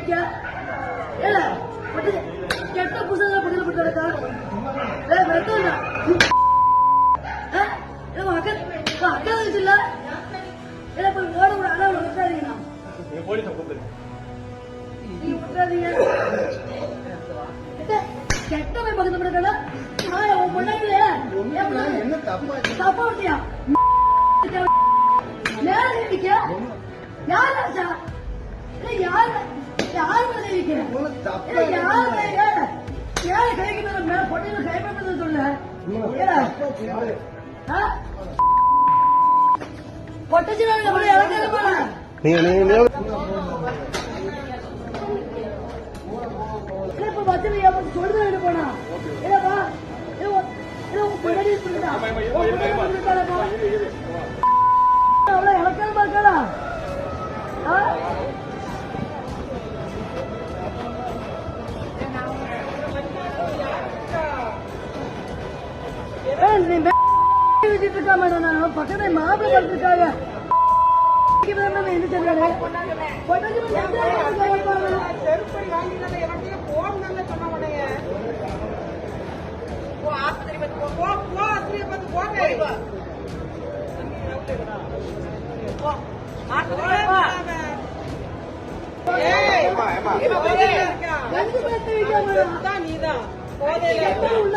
வைக்க. ஏல கெட்ட புத்தகம் பதில் கிடக்கா ஏ உன் அக்கா அக்கா வயசு இல்ல? ஏல போய் ஓட விட்டுறாதீங்கண்ணா போலீஸை விட்டுறாதீங்க கெட்டவன் உன் என்ன தப்பா தப்பா விட்டியா? மேல நிக்க யார் ராஜா? இல்ல யார் யார் மேல நிக்க உங்களுக்கு தப்பா இல்ல யார் மேல யார் கைக்கு மேல மேல பொட்டில கை பண்ணது சொல்ல ஏடா ஆ? பொட்டச்சு நான் நம்ம இறங்கல போல நீங்க நீங்க இப்ப பஸ்ல ஏன் சொல்றது போனா இல்லப்பா இல்ல இல்ல உன் பொண்டாட்டி சொல்லுடா விட்டுட்டு இருக்கா மேடம் நான் பக்கத்துல மாப்பிள்ளை எனக்கு சொன்ன நீதான் உள்ள